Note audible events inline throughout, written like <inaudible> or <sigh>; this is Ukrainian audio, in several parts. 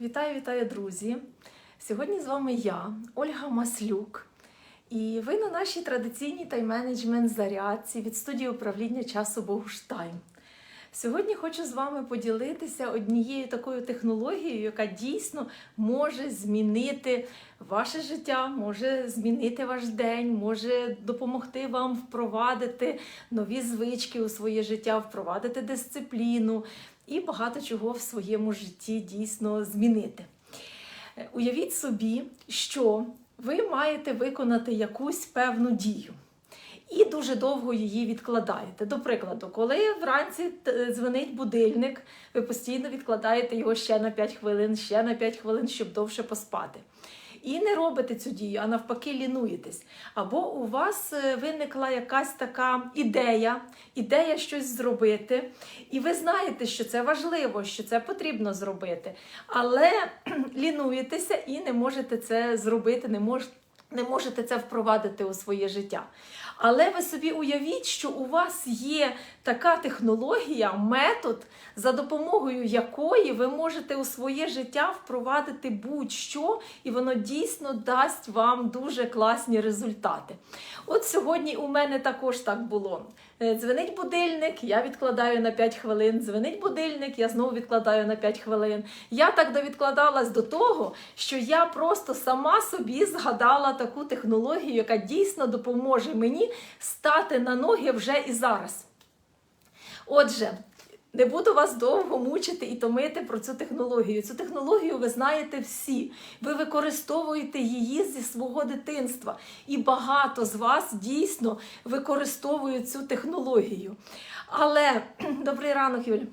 Вітаю, вітаю, друзі! Сьогодні з вами я, Ольга Маслюк, і ви на нашій традиційній тайм-менеджмент зарядці від студії управління часу Богуштайм. Сьогодні хочу з вами поділитися однією такою технологією, яка дійсно може змінити ваше життя, може змінити ваш день, може допомогти вам впровадити нові звички у своє життя, впровадити дисципліну і багато чого в своєму житті дійсно змінити. Е, Уявіть собі, що ви маєте виконати якусь певну дію. І дуже довго її відкладаєте. До прикладу, коли вранці дзвонить будильник, ви постійно відкладаєте його ще на 5 хвилин, ще на 5 хвилин, щоб довше поспати. І не робите цю дію, а навпаки, лінуєтесь. Або у вас е, виникла якась така ідея, ідея щось зробити, і ви знаєте, що це важливо, що це потрібно зробити, але <clears throat> лінуєтеся і не можете це зробити, не можете. Не можете це впровадити у своє життя. Але ви собі уявіть, що у вас є така технологія, метод, за допомогою якої ви можете у своє життя впровадити будь-що, і воно дійсно дасть вам дуже класні результати. От сьогодні у мене також так було. Е, Дзвенить будильник, я відкладаю на 5 хвилин. Дзвенить будильник, я знову відкладаю на 5 хвилин. Я так довідкладалась до того, що я просто сама собі згадала таку технологію, яка дійсно допоможе мені стати на ноги вже і зараз. Отже, не буду вас довго мучити і томити про цю технологію. Цю технологію ви знаєте всі. Ви використовуєте її зі свого дитинства. І багато з вас дійсно використовують цю технологію. Але <clears throat> добрий ранок, Юль.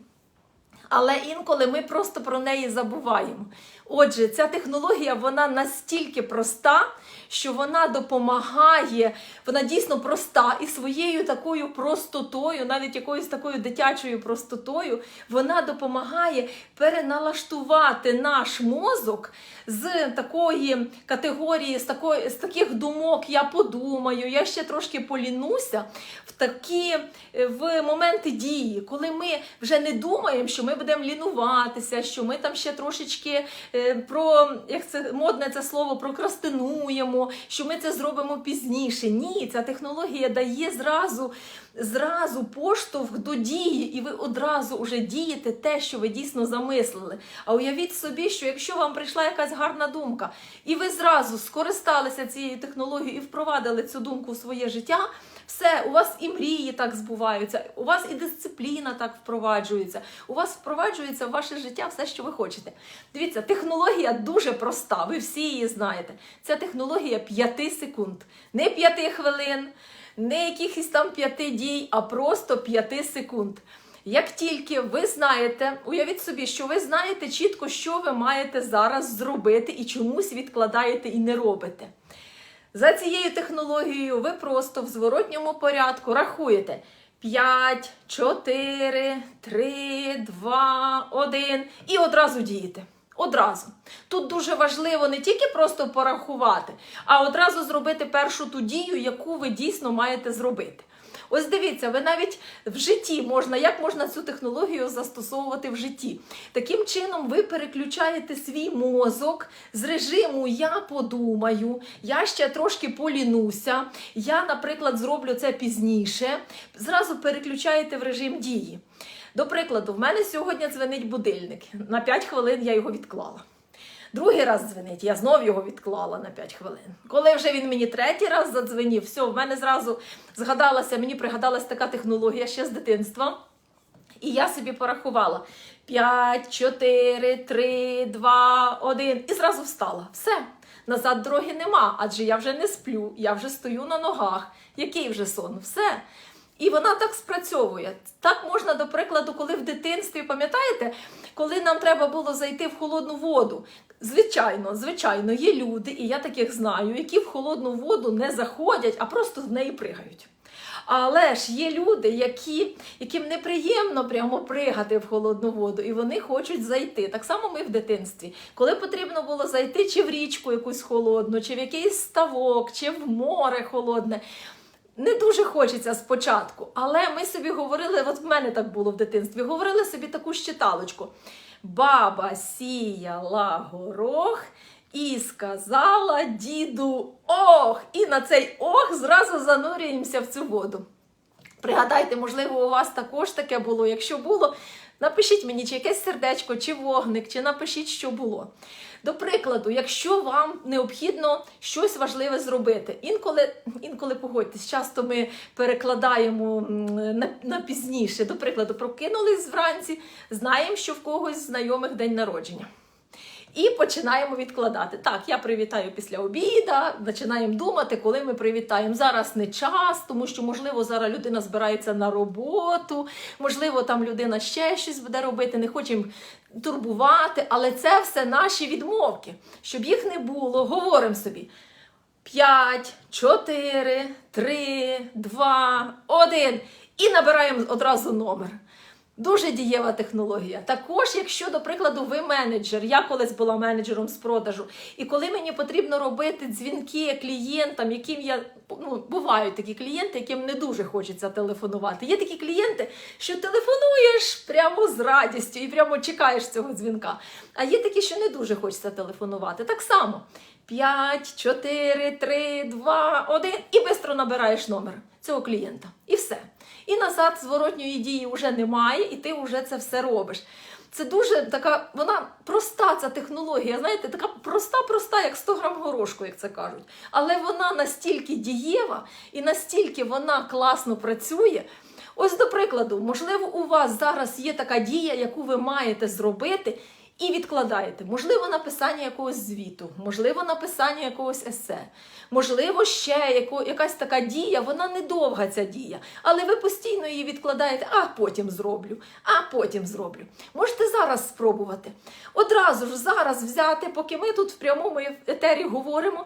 Але інколи ми просто про неї забуваємо. Отже, ця технологія вона настільки проста, що вона допомагає, вона дійсно проста і своєю такою простотою, навіть якоюсь такою дитячою простотою, вона допомагає переналаштувати наш мозок з такої категорії, з, такої, з таких думок я подумаю, я ще трошки полінуся, в такі е, в моменти дії, коли ми вже не думаємо, що ми будемо лінуватися, що ми там ще трошечки е, про як це модне це слово прокрастинуємо, що ми це зробимо пізніше. Ні, ця технологія дає зразу, зразу поштовх до дії, і ви одразу вже дієте те, що ви дійсно замислили. А уявіть собі, що якщо вам прийшла якась гарна думка, і ви зразу скористалися цією технологією і впровадили цю думку в своє життя. Все, у вас і мрії так збуваються, у вас і дисципліна так впроваджується. У вас впроваджується в ваше життя все, що ви хочете. Дивіться, технологія дуже проста, ви всі її знаєте. Це технологія 5 секунд, не 5 хвилин, не якихось там 5 дій, а просто 5 секунд. Як тільки ви знаєте, уявіть собі, що ви знаєте чітко, що ви маєте зараз зробити і чомусь відкладаєте і не робите. За цією технологією ви просто в зворотньому порядку рахуєте 5, 4, 3, 2, 1 і одразу дієте. Одразу. Тут дуже важливо не тільки просто порахувати, а одразу зробити першу ту дію, яку ви дійсно маєте зробити. Ось дивіться, ви навіть в житті можна, як можна цю технологію застосовувати в житті. Таким чином, ви переключаєте свій мозок з режиму Я подумаю, я ще трошки полінуся, я, наприклад, зроблю це пізніше. Зразу переключаєте в режим дії. До прикладу, в мене сьогодні дзвенить будильник. На 5 хвилин я його відклала. Другий раз дзвонить, я знов його відклала на 5 хвилин. Коли вже він мені третій раз задзвонив, все, в мене зразу згадалася, мені пригадалась така технологія ще з дитинства. І я собі порахувала 5, 4, 3, 2, 1 і зразу встала. Все. Назад дороги нема, адже я вже не сплю, я вже стою на ногах. Який вже сон? Все. І вона так спрацьовує. Так можна, до прикладу, коли в дитинстві, пам'ятаєте, коли нам треба було зайти в холодну воду. Звичайно, звичайно, є люди, і я таких знаю, які в холодну воду не заходять, а просто в неї пригають. Але ж є люди, які, яким неприємно прямо пригати в холодну воду, і вони хочуть зайти. Так само ми в дитинстві. Коли потрібно було зайти чи в річку якусь холодну, чи в якийсь ставок, чи в море холодне. Не дуже хочеться спочатку, але ми собі говорили, от в мене так було в дитинстві, говорили собі таку щиталочку. Баба сіяла горох і сказала діду ох! І на цей ох зразу занурюємося в цю воду. Пригадайте, можливо, у вас також таке було. Якщо було, напишіть мені, чи якесь сердечко, чи вогник, чи напишіть, що було. До прикладу, якщо вам необхідно щось важливе зробити, інколи, інколи погодьтесь, часто ми перекладаємо на, на пізніше. До прикладу, прокинулись вранці, знаємо, що в когось знайомих день народження. І починаємо відкладати. Так, я привітаю після обіда, починаємо думати, коли ми привітаємо. Зараз не час, тому що, можливо, зараз людина збирається на роботу, можливо, там людина ще щось буде робити, не хочемо турбувати, але це все наші відмовки. Щоб їх не було, говоримо собі. 5, 4, 3, 2, 1. І набираємо одразу номер. Дуже дієва технологія. Також, якщо, до прикладу, ви менеджер, я колись була менеджером з продажу, і коли мені потрібно робити дзвінки клієнтам, яким я ну, бувають такі клієнти, яким не дуже хочеться телефонувати. Є такі клієнти, що телефонуєш прямо з радістю і прямо чекаєш цього дзвінка. А є такі, що не дуже хочеться телефонувати. Так само. 5, 4, 3, 2, 1 і швидко набираєш номер цього клієнта. І все. І назад зворотньої дії вже немає, і ти вже це все робиш. Це дуже така, вона проста ця технологія, знаєте, така проста-проста, як 100 грам горошку, як це кажуть. Але вона настільки дієва і настільки вона класно працює. Ось, до прикладу, можливо, у вас зараз є така дія, яку ви маєте зробити, і відкладаєте. Можливо, написання якогось звіту, можливо, написання якогось есе, можливо, ще якась така дія, вона недовга ця дія, але ви постійно її відкладаєте, а потім зроблю, а потім зроблю. Можете зараз спробувати. Одразу ж зараз взяти, поки ми тут в прямому етері говоримо.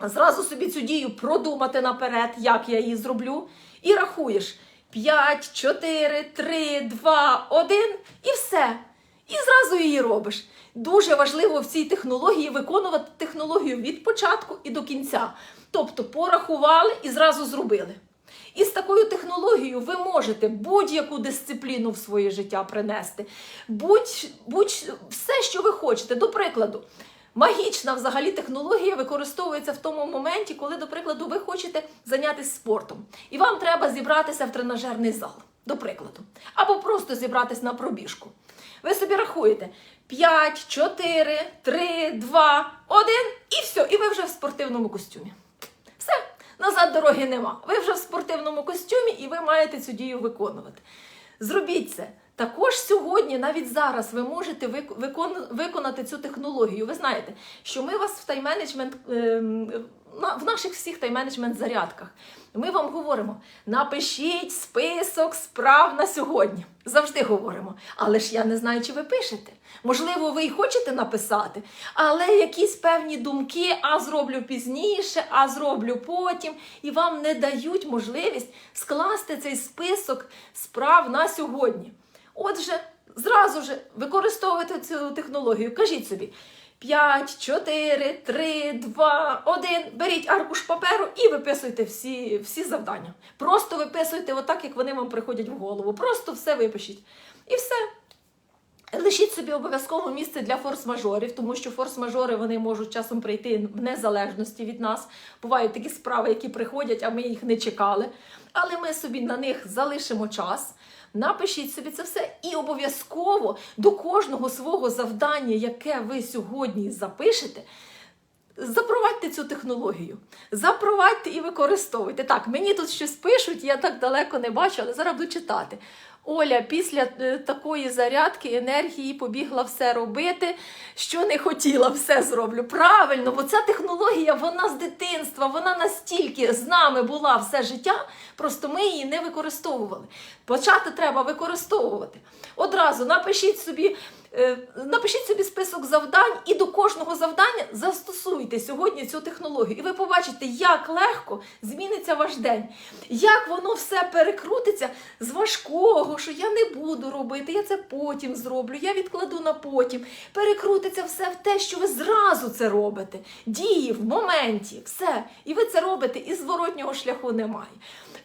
Зразу собі цю дію продумати наперед, як я її зроблю, і рахуєш 5, 4, 3, 2, 1 і все. І зразу її робиш. Дуже важливо в цій технології виконувати технологію від початку і до кінця. Тобто порахували і зразу зробили. І з такою технологією ви можете будь-яку дисципліну в своє життя принести, будь, будь все, що ви хочете. До прикладу, магічна взагалі технологія використовується в тому моменті, коли, до прикладу, ви хочете зайнятися спортом, і вам треба зібратися в тренажерний зал, до прикладу, або просто зібратися на пробіжку. Ви собі рахуєте 5, 4, 3, 2, 1 і все, і ви вже в спортивному костюмі. Все, назад дороги нема. Ви вже в спортивному костюмі і ви маєте цю дію виконувати. Зробіть це. Також сьогодні, навіть зараз, ви можете виконати цю технологію. Ви знаєте, що ми вас в тайм-менеджмент, ем, в наших всіх тайм-менеджмент зарядках. Ми вам говоримо: напишіть список справ на сьогодні. Завжди говоримо. Але ж я не знаю, чи ви пишете. Можливо, ви й хочете написати, але якісь певні думки, а зроблю пізніше, а зроблю потім, і вам не дають можливість скласти цей список справ на сьогодні. Отже, зразу ж використовуйте цю технологію. Кажіть собі. 5, 4, 3, 2, 1. Беріть аркуш паперу і виписуйте всі всі завдання. Просто виписуйте отак, як вони вам приходять в голову. Просто все випишіть. І все. Лишіть собі обов'язково місце для форс-мажорів, тому що форс-мажори вони можуть часом прийти в незалежності від нас. Бувають такі справи, які приходять, а ми їх не чекали. Але ми собі на них залишимо час. Напишіть собі це все і обов'язково до кожного свого завдання, яке ви сьогодні запишете. Запровадьте цю технологію, запровадьте і використовуйте. Так, мені тут щось пишуть, я так далеко не бачу, але зараз буду читати. Оля після е, такої зарядки енергії побігла все робити, що не хотіла, все зроблю. Правильно, бо ця технологія, вона з дитинства, вона настільки з нами була все життя, просто ми її не використовували. Почати треба використовувати. Одразу напишіть собі Напишіть собі список завдань і до кожного завдання застосуйте сьогодні цю технологію. І ви побачите, як легко зміниться ваш день, як воно все перекрутиться з важкого, що я не буду робити, я це потім зроблю, я відкладу на потім. Перекрутиться все в те, що ви зразу це робите. Дії в моменті, все. І ви це робите, і зворотнього шляху немає.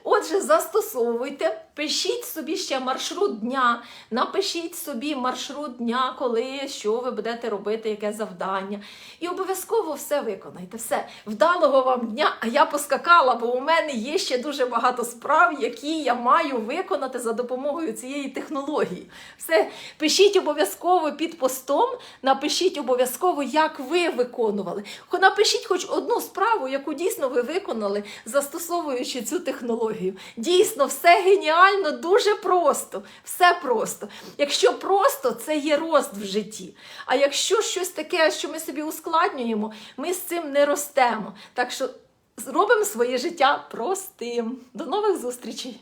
Отже, застосовуйте, пишіть собі ще маршрут дня, напишіть собі маршрут дня, коли що ви будете робити, яке завдання. І обов'язково все виконайте. Все, вдалого вам дня. А я поскакала, бо у мене є ще дуже багато справ, які я маю виконати за допомогою цієї технології. Все, пишіть обов'язково під постом, напишіть обов'язково, як ви виконували. Напишіть хоч одну справу, яку дійсно ви виконали, застосовуючи цю технологію. Дійсно, все геніально, дуже просто. Все просто. Якщо просто, це є рост в житті. А якщо щось таке, що ми собі ускладнюємо, ми з цим не ростемо. Так що зробимо своє життя простим. До нових зустрічей!